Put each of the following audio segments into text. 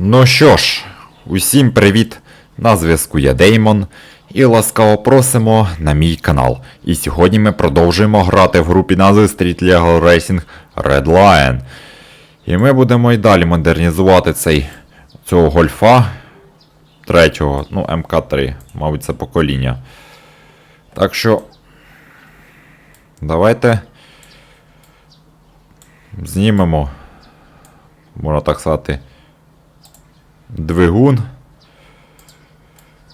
Ну що ж, усім привіт! На зв'язку я Деймон і ласкаво просимо на мій канал. І сьогодні ми продовжуємо грати в групі назви Street Legal Racing Red Lion. І ми будемо і далі модернізувати цей цього гольфа третього, ну МК3, мабуть, це покоління. Так що. Давайте знімемо, можна так сказати, двигун.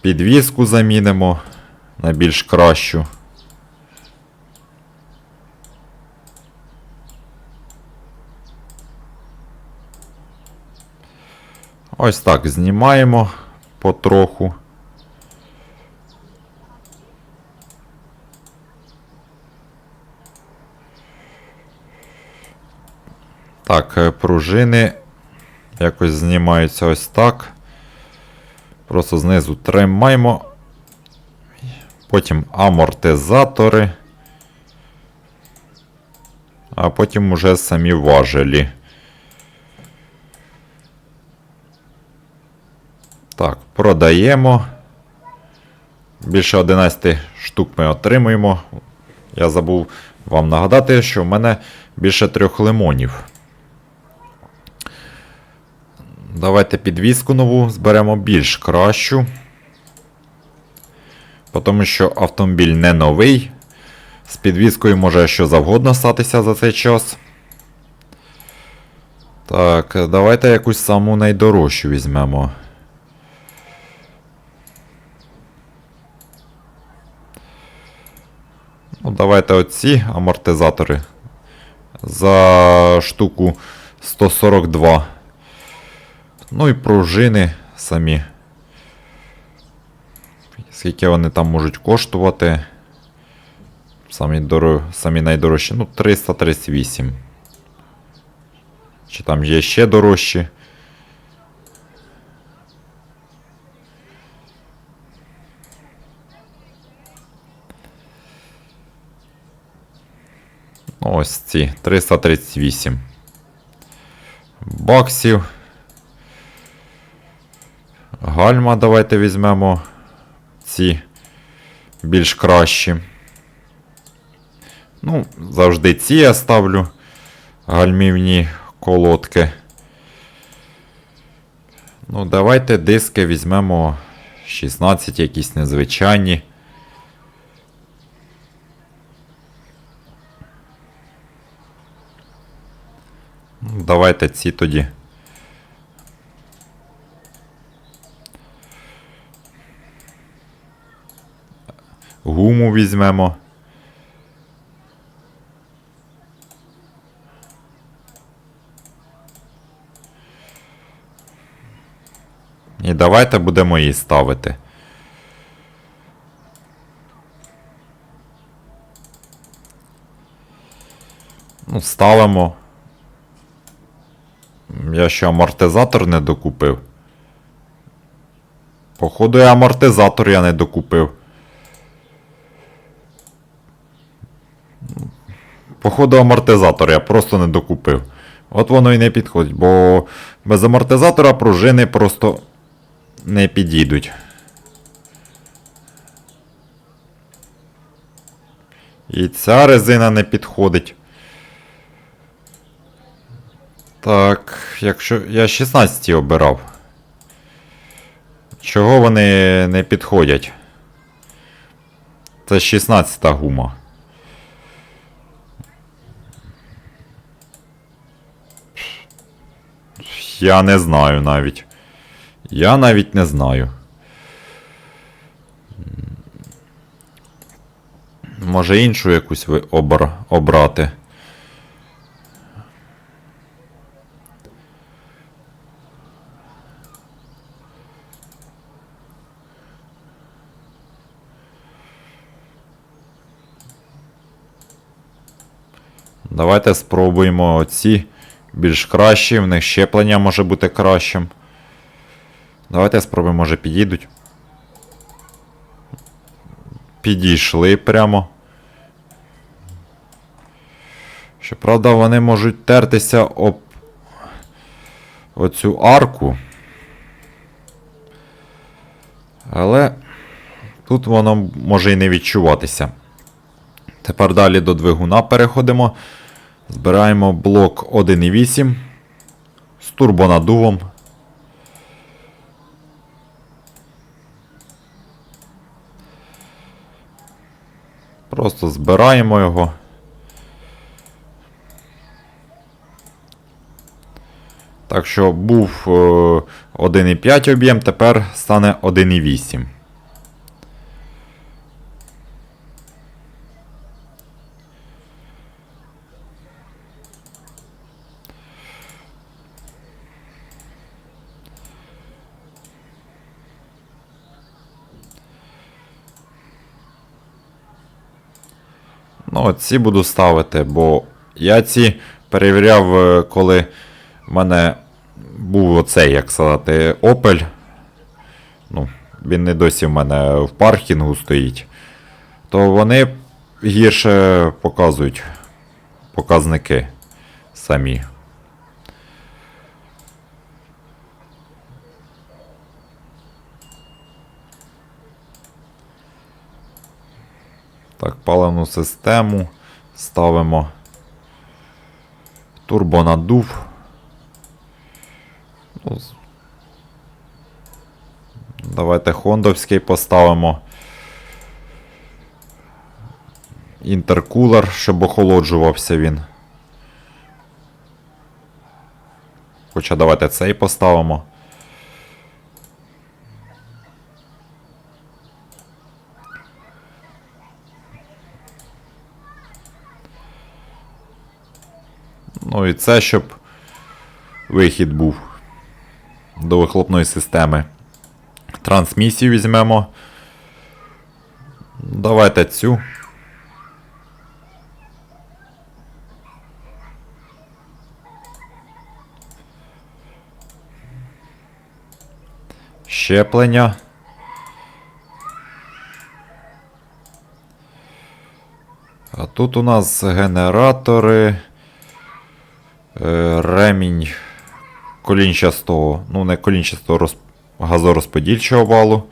Підвіску замінимо на більш кращу. Ось так знімаємо потроху. Так, е, пружини якось знімаються ось так. Просто знизу тримаємо. Потім амортизатори. А потім уже самі важелі. Так, продаємо. Більше 11 штук ми отримуємо. Я забув вам нагадати, що в мене більше трьох лимонів. Давайте підвіску нову зберемо більш кращу. Тому що автомобіль не новий. З підвіскою може що завгодно статися за цей час. Так, давайте якусь саму найдорожчу візьмемо. Ну, давайте оці амортизатори. За штуку 142. Ну і пружини самі. Скільки вони там можуть коштувати? Самі, доро... самі найдорожчі. Ну, 338. Чи там є ще дорожчі? Ну, Ось ці 338 баксів. Гальма давайте візьмемо ці більш кращі. Ну, завжди ці я ставлю гальмівні колодки. Ну, давайте диски візьмемо 16 якісь незвичайні. Ну, Давайте ці тоді. Гуму візьмемо. І давайте будемо її ставити. Ну, ставимо. Я ще амортизатор не докупив. Походу, і амортизатор я не докупив. Походу, амортизатор я просто не докупив. От воно і не підходить, бо без амортизатора пружини просто не підійдуть. І ця резина не підходить. Так, якщо. Я 16 обирав. Чого вони не підходять? Це 16 гума. Я не знаю навіть. Я навіть не знаю. Може іншу якусь ви обр... обрати. Давайте спробуємо оці більш кращі, в них щеплення може бути кращим. Давайте спробуємо, може підійдуть. Підійшли прямо. Щоправда, вони можуть тертися об оцю арку. Але тут воно може і не відчуватися. Тепер далі до двигуна переходимо. Збираємо блок 1.8 з турбонадувом. Просто збираємо його. Так що був е, 1,5 об'єм, тепер стане 1,8. От буду ставити, бо я ці перевіряв, е, коли в мене був оцей, як сказати, Opel. Ну, він не досі в мене в паркінгу стоїть. То вони гірше показують показники самі. Так, паливну систему ставимо. Турбонадув. Ну, Давайте хондовський поставимо. Інтеркулер, щоб охолоджувався він. Хоча давайте цей поставимо. Ну і це, щоб вихід був до вихлопної системи. Трансмісію візьмемо. Давайте цю. Щеплення. А тут у нас генератори. Е, ремінь колінчастого, ну не колінчастого роз... газорозподільчого валу.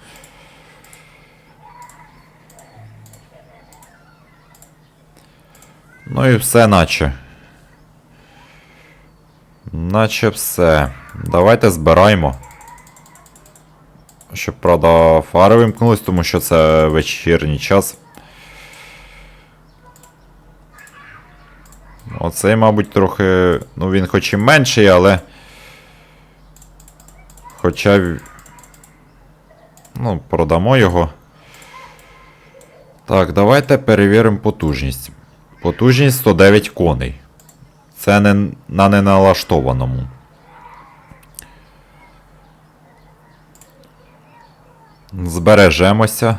Ну і все наче. Наче все. Давайте збираємо. Щоб, правда, фари вимкнулись, тому що це вечірній час. Оцей, мабуть, трохи. Ну, він хоч і менший, але. Хоча. Ну, продамо його. Так, давайте перевіримо потужність. Потужність 109 коней. Це не на неналаштованому. Збережемося.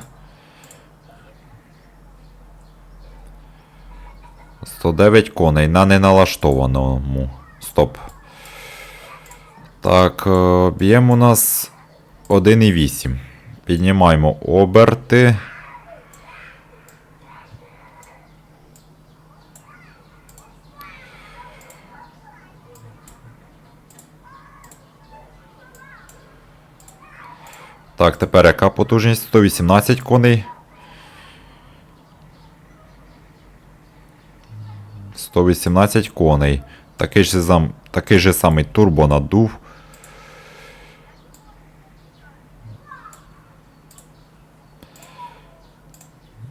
109 коней на неналаштованому. Стоп. Так, е, об'єм у нас 1,8. Піднімаємо оберти. Так, тепер яка потужність? 118 коней. 118 коней. Такий же, зам, такий же самий турбонадув.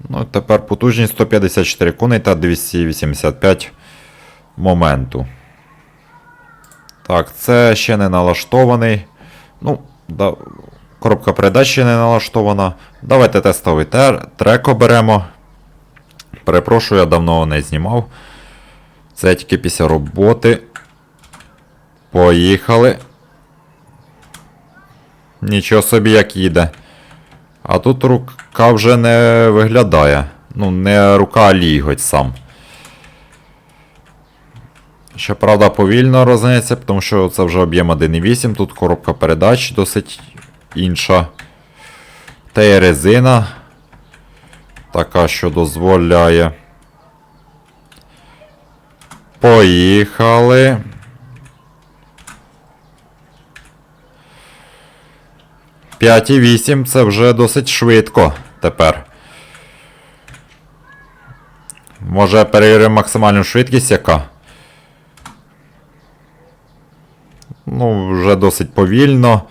Ну, тепер потужність 154 коней та 285 моменту. Так, це ще не налаштований. Ну, да, коробка передач ще не налаштована. Давайте тестовий трек оберемо. Перепрошую, я давно не знімав. Це тільки після роботи. Поїхали. Нічого собі як їде. А тут рука вже не виглядає. Ну, не рука, а ліготь сам. Щоправда, повільно розганяється, тому що це вже об'єм 1.8, тут коробка передач досить інша. Та й резина. Така, що дозволяє. Поїхали. 5,8 це вже досить швидко тепер. Може перевіримо максимальну швидкість яка? Ну, вже досить повільно.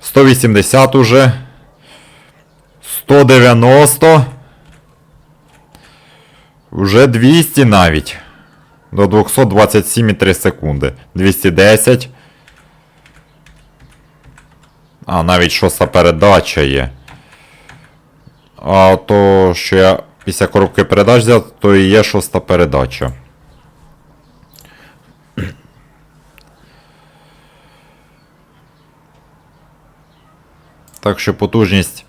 180 уже. 190. Вже 200 навіть. До 227,3 секунди. 210. А, навіть шоста передача є. А то, що я після коробки передач взяв, то і є шоста передача. Так що потужність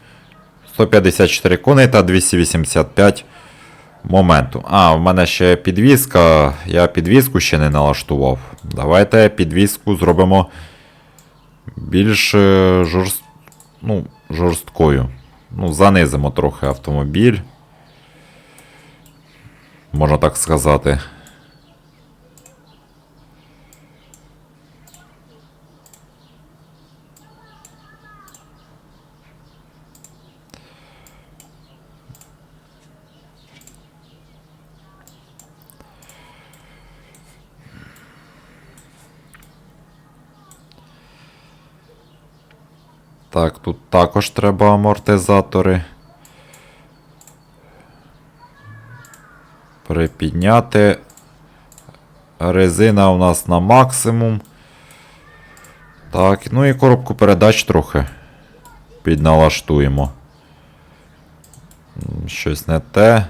154 коней та 285 моменту. А, в мене ще підвізка. Я підвізку ще не налаштував. Давайте підвізку зробимо більш е, жорст... ну, жорсткою. Ну, занизимо трохи автомобіль. Можна так сказати. Так, тут також треба амортизатори. Припідняти. Резина у нас на максимум. Так, ну і коробку передач трохи підналаштуємо. Щось не те.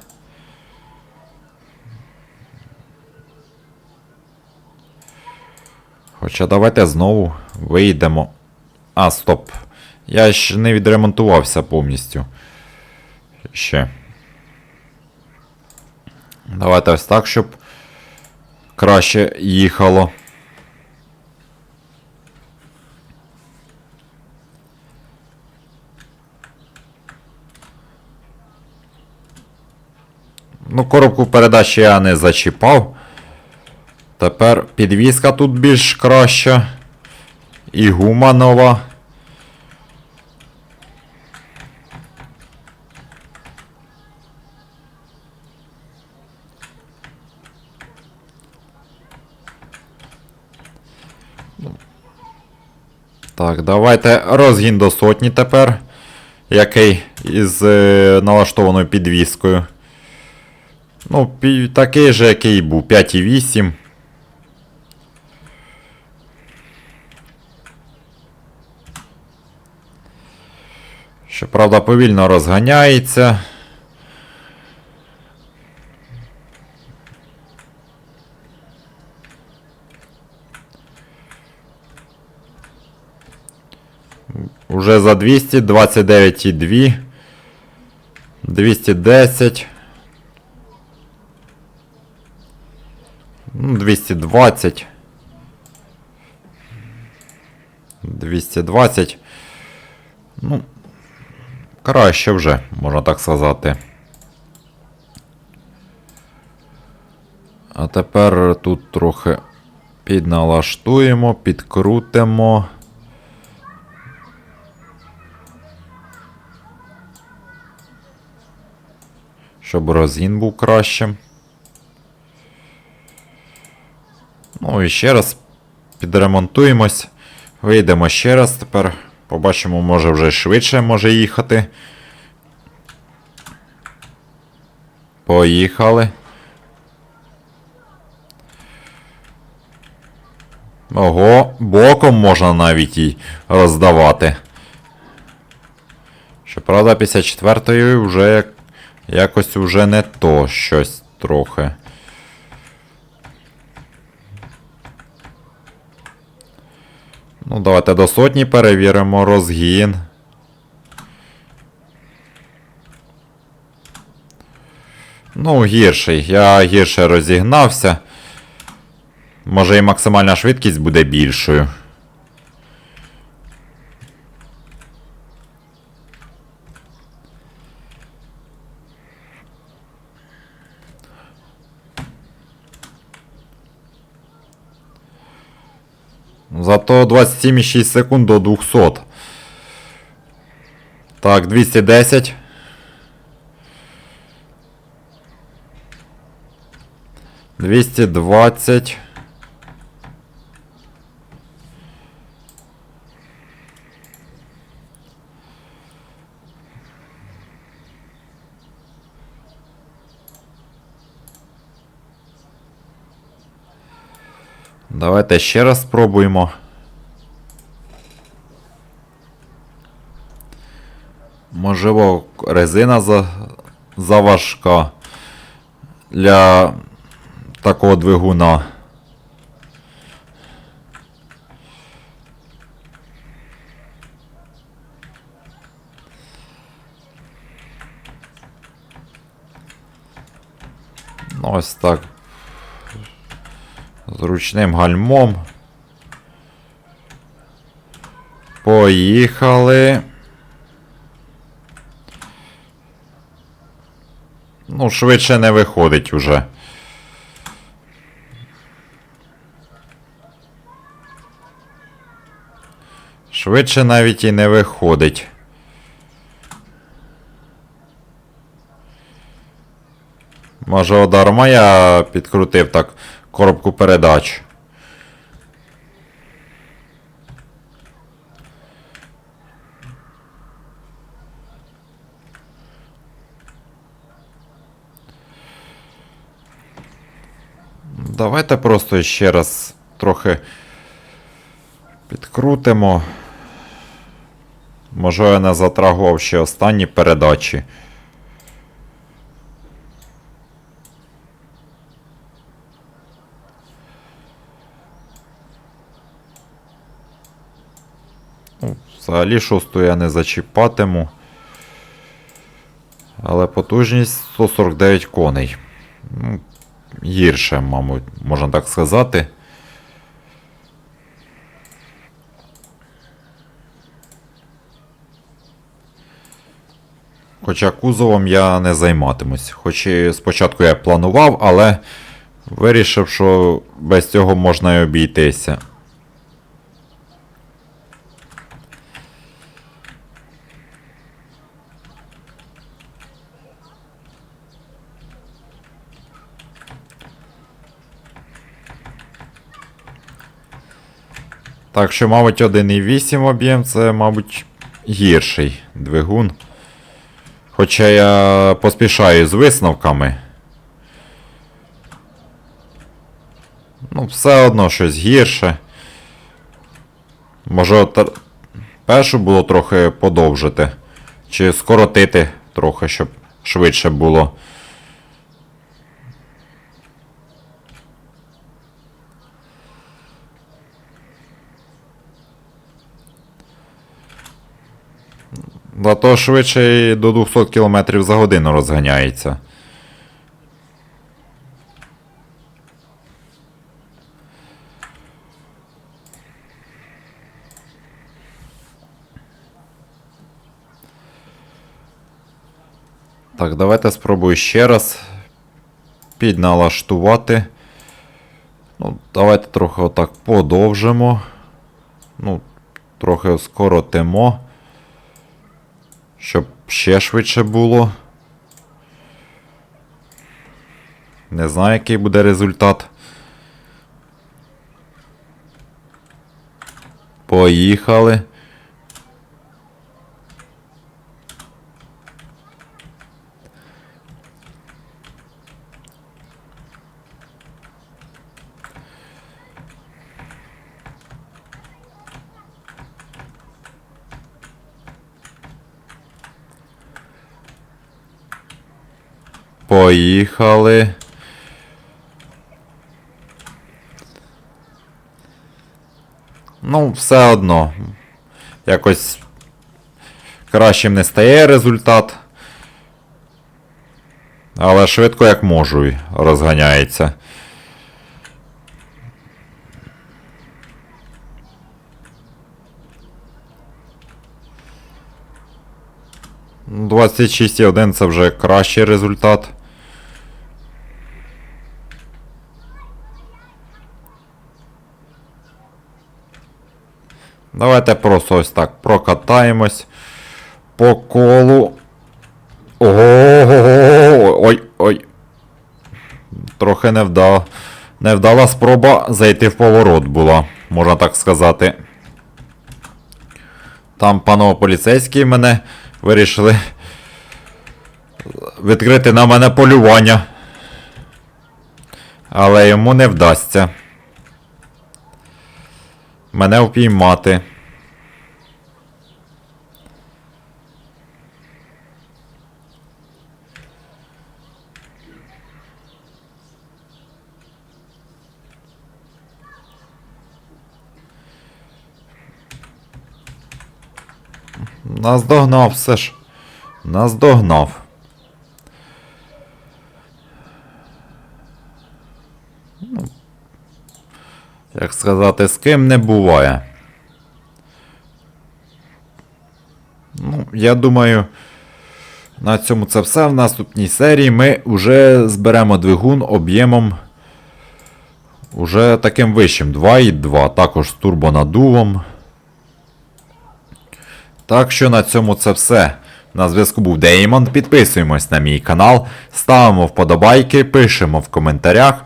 Хоча давайте знову вийдемо. А, стоп. Я ще не відремонтувався повністю. Ще. Давайте ось так, щоб краще їхало. Ну, коробку передач я не зачіпав. Тепер підвізка тут більш краща. І гума нова. Так, давайте розгін до сотні тепер. Який із е, налаштованою підвіскою. Ну, пі- такий же, який був. 5,8. Щоправда, повільно розганяється. Уже за 200, 29,2. 210. Ну, 220. 220. Ну, краще вже, можна так сказати. А тепер тут трохи підналаштуємо, підкрутимо. Щоб розгін був кращим. Ну і ще раз підремонтуємось. Вийдемо ще раз. Тепер побачимо, може вже швидше може їхати. Поїхали. Ого, боком можна навіть і роздавати. Щоправда, 54-ї вже як, якось вже не то щось трохи. Ну, давайте до сотні перевіримо розгін. Ну, гірший. Я гірше розігнався. Може і максимальна швидкість буде більшою. Зато 27,6 секунд до 200. Так, 210. Двісті двадцять. Давайте ще раз спробуємо. Можливо, резина за... заважка для такого двигуна. Ну, ось так. З ручним гальмом. Поїхали. Ну, швидше не виходить уже. Швидше навіть і не виходить. Може, дарма я підкрутив так коробку передач. Давайте просто ще раз трохи підкрутимо. Може, я не затрагував ще останні передачі. Ну, Взагалі шосту я не зачіпатиму. Але потужність 149 коней. Гірше, мабуть, можна так сказати. Хоча кузовом я не займатимусь. Хоч і спочатку я планував, але вирішив, що без цього можна і обійтися. Так що, мабуть, 1,8 об'єм це, мабуть, гірший двигун. Хоча я поспішаю з висновками. Ну, все одно щось гірше. Може, першу було трохи подовжити. Чи скоротити трохи, щоб швидше було. Зато швидше до 200 км за годину розганяється. Так, давайте спробую ще раз підналаштувати. Ну, давайте трохи отак подовжимо. Ну, трохи скоротимо. Щоб ще швидше було. Не знаю, який буде результат. Поїхали. Поїхали. Ну, все одно. Якось кращим не стає результат. Але швидко як можу розганяється. Ну, 26,1 це вже кращий результат. Давайте просто ось так прокатаємось по колу. Ого, ой, ой. Трохи невдала. Невдала спроба зайти в поворот була, можна так сказати. Там панове поліцейські мене вирішили відкрити на мене полювання. Але йому не вдасться. Мене впіймати. Наздогнав все ж. Наздогнав. Ну, Як сказати, з ким не буває. Ну, я думаю, на цьому це все. В наступній серії ми вже зберемо двигун об'ємом уже таким вищим. 2,2, також з турбонадувом. Так що на цьому це все. На зв'язку був Деймон. Підписуємось на мій канал, ставимо вподобайки, пишемо в коментарях.